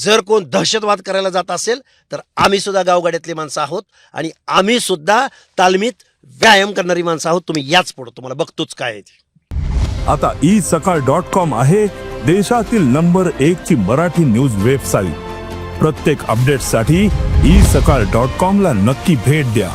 जर कोण दहशतवाद करायला जात असेल तर आम्ही सुद्धा गावगाड्यातली माणसं आहोत आणि आम्ही सुद्धा तालमीत व्यायाम करणारी माणसं आहोत. तुम्ही याच पुढं तुम्हाला बघतोच काय आहे आता ई सकाळ डॉट कॉम आहे देशातील नंबर एक ची मराठी न्यूज वेबसाईट. प्रत्येक अपडेटसाठी ई सकाळ डॉट कॉम ला नक्की भेट द्या.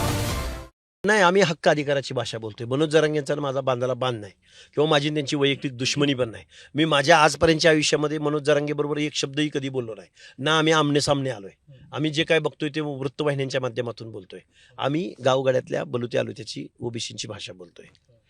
नाही आम्ही हक्क अधिकाराची भाषा बोलतोय. मनोज जरांगेंचा आणि माझा बांधाला बांध नाही. किंवा माझी त्यांची वैयक्तिक दुश्मनी पण नाही. मी माझ्या आजपर्यंतच्या आयुष्यामध्ये मनोज जरांगेबरोबर एक शब्दही कधी बोललो नाही. ना आम्ही आमने सामने आलोय. आम्ही जे काय बघतोय ते वृत्तवाहिन्यांच्या माध्यमातून बोलतोय. आम्ही गावगाड्यातल्या बलुत्या आलुत्याची ओबीसींची भाषा बोलतोय.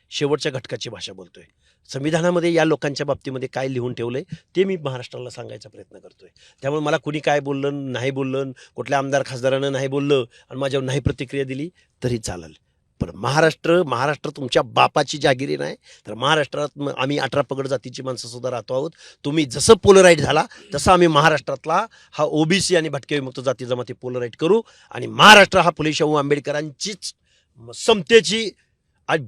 शेवटच्या घटकाची भाषा बोलतोय. संविधानामध्ये या लोकांच्या बाबतीमध्ये काय लिहून ठेवलंय ते मी महाराष्ट्राला सांगायचा प्रयत्न करतोय. त्यामुळे मला कुणी काय बोललं नाही बोललं कुठल्या आमदार खासदारानं नाही बोललं आणि माझ्यावर नाही प्रतिक्रिया दिली तरी चालेल. पण महाराष्ट्र महाराष्ट्र तुमच्या बापाची जागिरी नाही. तर महाराष्ट्रात आम्ही अठरा पगड जातीची माणसं सुद्धा राहतो आहोत. तुम्ही जसं पोलराईट झाला तसं आम्ही महाराष्ट्रातला हा ओबीसी आणि भटके विमुक्त जाती जमाती पोलराईट करू आणि महाराष्ट्र हा फुले शाहू आंबेडकरांचीच समतेची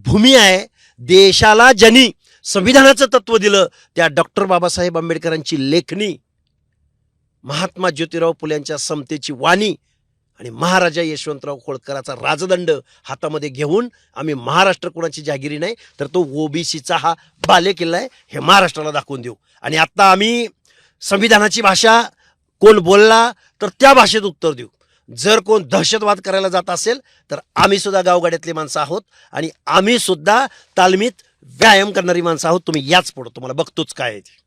भूमी आहे. देशाला ज्यांनी संविधानाचं तत्व दिलं त्या डॉक्टर बाबासाहेब आंबेडकरांची लेखणी महात्मा ज्योतिराव फुल्यांच्या समतेची वाणी आणि महाराजा यशवंतराव होळकराचा राजदंड हातामध्ये घेऊन आम्ही महाराष्ट्र कोणाची जागिरी नाही तर तो ओबीसीचा हा बाले किल्ला आहे हे महाराष्ट्राला दाखवून देऊ. आणि आत्ता आम्ही संविधानाची भाषा कोण बोलला तर त्या भाषेत उत्तर देऊ. जर कोण दहशतवाद करायला जात असेल तर आम्ही सुद्धा गावगाड्यातली माणसं आहोत आणि आम्ही सुद्धा तालमीत व्यायाम करणारी माणसं आहोत. तुम्ही याच पुढं तुम्हाला बघतोच काय आहे ते.